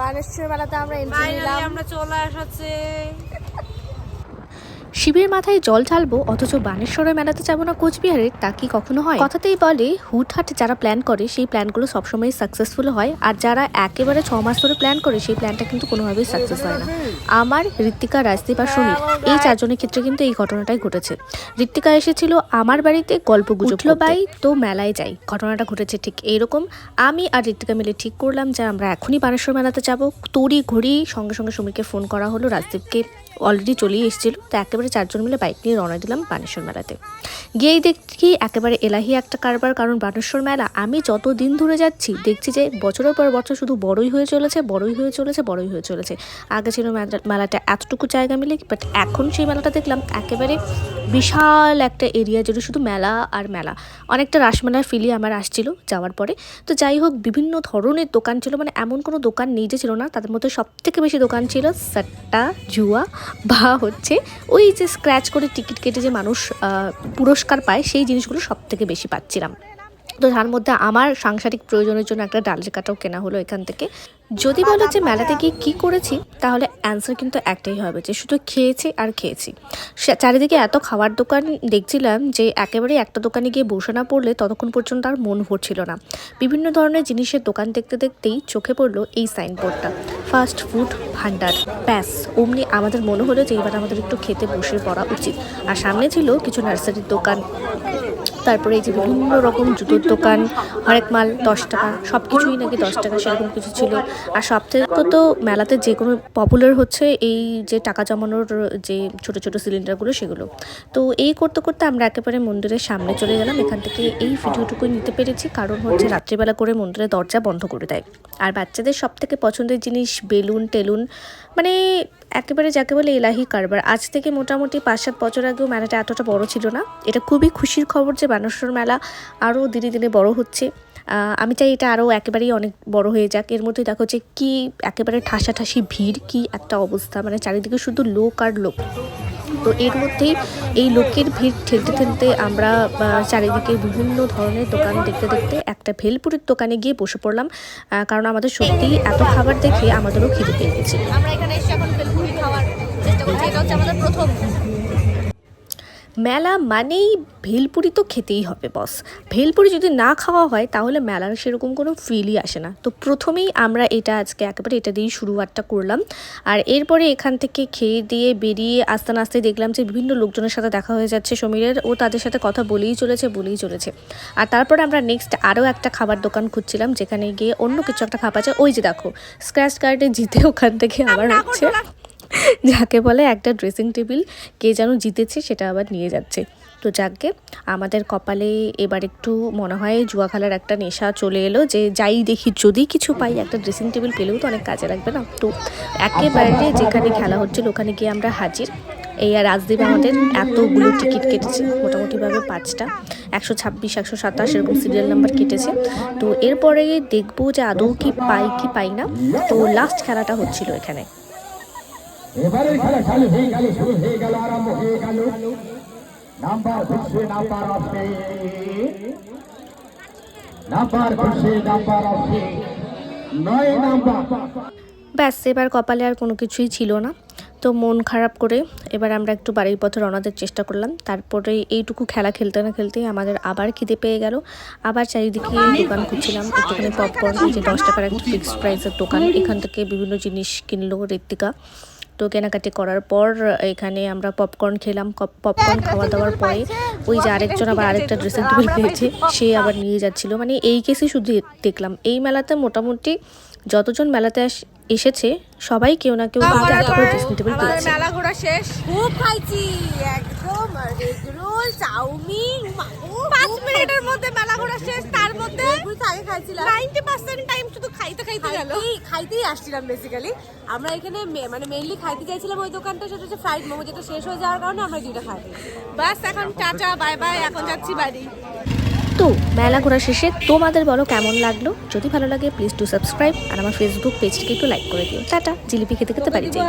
বানেশ্বর মেলাতে আমরা এন্ট্রি নিলাম। আমরা চলে এসেছি। শিবের মাথায় জল ঢালবো অথচ বানেশ্বরের মেলাতে যাব না কোচবিহারের তা কি কখনো হয়? কথাতেই বলে হুটহাট যারা প্ল্যান করে সেই প্ল্যানগুলো সবসময় সাকসেসফুল হয় আর যারা একেবারে ছ মাস ধরে প্ল্যান করে সেই প্ল্যানটা কিন্তু কোনোভাবেই সাকসেস হয় না। আমার ঋত্বিকা রাজদীপ আর সমীর এই চারজনের ক্ষেত্রে কিন্তু এই ঘটনাটাই ঘটেছে। ঋত্বিকা এসেছিল আমার বাড়িতে গল্প গুজলো বাই তো মেলায় যাই ঘটনাটা ঘটেছে ঠিক এইরকম। আমি আর ঋত্বিকা মিলে ঠিক করলাম যে আমরা এখনই বানেশ্বর মেলাতে যাব। তড়ি ঘড়ি সঙ্গে সঙ্গে সমীরকে ফোন করা হলো রাজদীপকে অলরেডি চলেই এসেছিল, তো একেবারে চারজন মিলে বাইক নিয়ে রওনা দিলাম বানেশ্বর মেলাতে। গিয়েই দেখি একেবারে এলাহি একটা কারবার, কারণ বানেশ্বর মেলা, আমি যত দিন ধরে যাচ্ছি, দেখছি যে বছরের পর বছর শুধু বড়ই হয়ে চলেছে, বড়ই হয়ে চলেছে, বড়ই হয়ে চলেছে। আগে ছিল মেলা- মেলাটা এতটুকু জায়গা মিলে বাট এখন সেই মেলাটা দেখলাম একেবারে বিশাল একটা এরিয়া জুড়ে শুধু মেলা আর মেলা। অনেকটা রাসমেলার ফিলি আমার আসছিল যাওয়ার পরে। তো যাই হোক, বিভিন্ন ধরনের দোকান ছিল মানে এমন কোনো দোকান নেই যে ছিল না, তাদের মধ্যে সব থেকে বেশি দোকান ছিল সাট্টা, জুয়া। বা হচ্ছে ওই যে স্ক্র্যাচ করে টিকিট কেটে যে মানুষ পুরস্কার পায়, সেই জিনিসগুলো সব থেকে বেশি পাচ্ছিলাম। তো তার মধ্যে আমার সাংসারিক প্রয়োজনের জন্য একটা ডাল কাটাও কেনা হলো এখান থেকে। যদি বলো যে মেলাতে গিয়ে কী করেছি, তাহলে অ্যান্সার কিন্তু একটাই হবে যে শুধু খেয়েছি আর খেয়েছি। চারিদিকে এত খাবার দোকান দেখছিলাম যে একেবারে একটা দোকানে গিয়ে বসে না পড়লে ততক্ষণ পর্যন্ত আর মন ভরছিল না। বিভিন্ন ধরনের জিনিসের দোকান দেখতে দেখতেই চোখে পড়ল এই সাইনবোর্ডটা ফাস্ট ফুড ভান্ডার ব্যাস, অমনি আমাদের মনে হলো যে এবার আমাদের একটু খেতে বসে পড়া উচিত। আর সামনে ছিল কিছু নার্সারির দোকান। তারপরে এই যে বিভিন্ন রকম জুতোর দোকান হরেক মাল দশ টাকা সব কিছুই নাকি দশ টাকা সেরকম কিছু ছিল। আর সব থেকে তো মেলাতে যে কোনো পপুলার হচ্ছে এই যে টাকা জমানোর যে ছোট ছোট সিলিন্ডারগুলো সেগুলো। তো এই করতে করতে আমরা একেবারে মন্দিরের সামনে চলে গেলাম। এখান থেকে এই ভিডিওটুকুই নিতে পেরেছি। কারণ হচ্ছে রাত্রিবেলা করে মন্দিরের দরজা বন্ধ করে দেয়। আর বাচ্চাদের সব থেকে পছন্দের জিনিস বেলুন টেলুন মানে একেবারে যাকে বলে এলাহি কারবার। আজ থেকে মোটামুটি পাঁচ সাত বছর আগেও মেলাটা এতটা বড় ছিল না। এটা খুবই খুশির খবর যে বানেশ্বর মেলা আরও দিনে দিনে বড় হচ্ছে। আমি চাই এটা আরও একেবারেই অনেক বড় হয়ে যাক। এর মধ্যে দেখো যে কি একেবারে ঠাসাঠাসি ভিড়, কি একটা অবস্থা। মানে চারিদিকে শুধু লোক আর লোক। তো এর মধ্যেই এই লোকের ভিড় ঠেলতে ঠেলতে আমরা চারিদিকে বিভিন্ন ধরনের দোকান দেখতে দেখতে একটা ভেলপুরির দোকানে গিয়ে বসে পড়লাম। কারণ আমাদের সত্যিই এত খাবার দেখে আমাদেরও খিদে পেয়ে গেছে। আমরা এখানে এসে এখন বেলপুরি খাওয়ার চেষ্টা করছি। এটা হচ্ছে আমাদের প্রথম। মেলা মানেই ভেলপুরি তো খেতেই হবে বস ভেলপুরি যদি না খাওয়া হয় তাহলে মেলার সেরকম কোনো ফিলই আসে না। তো প্রথমেই আমরা এটা আজকে একেবারে এটা দিয়েই শুরুয়াতটা করলাম। আর এরপরে এখান থেকে খেয়ে দিয়ে বেরিয়ে আস্তে আস্তে দেখলাম যে বিভিন্ন লোকজনের সাথে দেখা হয়ে যাচ্ছে সমীরের। ও তাদের সাথে কথা বলেই চলেছে বলেই চলেছে। আর তারপরে আমরা নেক্সট আরও একটা খাবার দোকান খুঁজছিলাম যেখানে গিয়ে অন্য কিছু একটা খাবার আছে। ওই যে দেখো স্ক্র্যাচ কার্ডে জিতে ওখান থেকে আবার হচ্ছে যাকে বলে একটা ড্রেসিং টেবিল কে যেন জিতেছে সেটা আবার নিয়ে যাচ্ছে। তো যাকে আমাদের কপালে এবার একটু মনে হয় জুয়া খেলার একটা নেশা চলে এলো যে যাই দেখি, যদি কিছু পাই একটা ড্রেসিং টেবিল পেলেও তো অনেক কাজে লাগবে না। তো একেবারে যেখানে খেলা হচ্ছিল ওখানে গিয়ে আমরা হাজির। এই আর রাজদীপ আমাদের এতগুলো টিকিট কেটেছে, মোটামুটিভাবে পাঁচটা। একশো ছাব্বিশ, একশো সাতাশ এরকম সিরিয়াল নাম্বার কেটেছে। তো এরপরে দেখব যে আদৌ কি পাই কি পাই না। তো লাস্ট খেলাটা হচ্ছিল এখানে। এবারে খেলা চালু হয়ে গেল, শুরু হয়ে গেল, আরম্ভ হয়ে গেল। নাম্বার ঘুরছে নাম্বার আসে। নাম্বার ঘুরছে নাম্বার আসে। নয় নাম্বার। ব্যাস, এবার কপালে আর কোনো কিছুই ছিল না। তো মন খারাপ করে এবার আমরা একটু বাড়ির পথে রওনাদের চেষ্টা করলাম। তারপরে এইটুকু খেলা খেলতে না খেলতেই আমাদের আবার খিদে পেয়ে গেল। আবার চারিদিকে দোকান খুঁজছিলাম, একটুখানি পপকর্ন যে দশ টাকার একটা ফিক্সড প্রাইসের দোকান। এখান থেকে বিভিন্ন জিনিস কিনলো ঋত্বিকা। তো কেনাকাটি করার পর এখানে আমরা পপকর্ন খেলাম। পপকর্ন খাওয়া দাওয়ার পরে ওই যে আরেকজন আবার আরেকটা ড্রেসিং টেবিল পেয়েছে সে আবার নিয়ে যাচ্ছিল। মানে এই কেসই শুধু দেখলাম। এই মেলাতে মোটামুটি যতজন মেলাতে আস- এসেছে সবাই কেউ না কেউ ড্রেসিং টেবিল পেয়েছে। মেলা ঘোরা শেষ। খুব খাইছি একদম চাউমিন পাঁচ মিনিটের মধ্যে মেলা ঘোরা শেষ তার মধ্যে বেলপুরি তো আগে খাইছিলাম। নাইনটি পার্সেন্ট টাইম শুধু খাইতে খাইতে গেল। খাইতেই খাইতেই আসছিলাম বেসিক্যালি আমরা এখানে মে- মানে মেইনলি খাইতে চাইছিলাম ওই দোকানটা সেটা হচ্ছে ফ্রাইড মোমো যেটা শেষ হয়ে যাওয়ার কারণে আমরা দুইটা খাই। বাস এখন টাটা বাই বাই এখন যাচ্ছি বাড়ি। তো মেলা ঘোরা শেষে তোমাদের বলো কেমন লাগল? যদি ভালো লাগে প্লিজ টু সাবস্ক্রাইব আর আমার ফেসবুক পেজটিকে একটু লাইক করে দিও। টাটা জিলিপি খেতে খেতে বাড়ি যাই।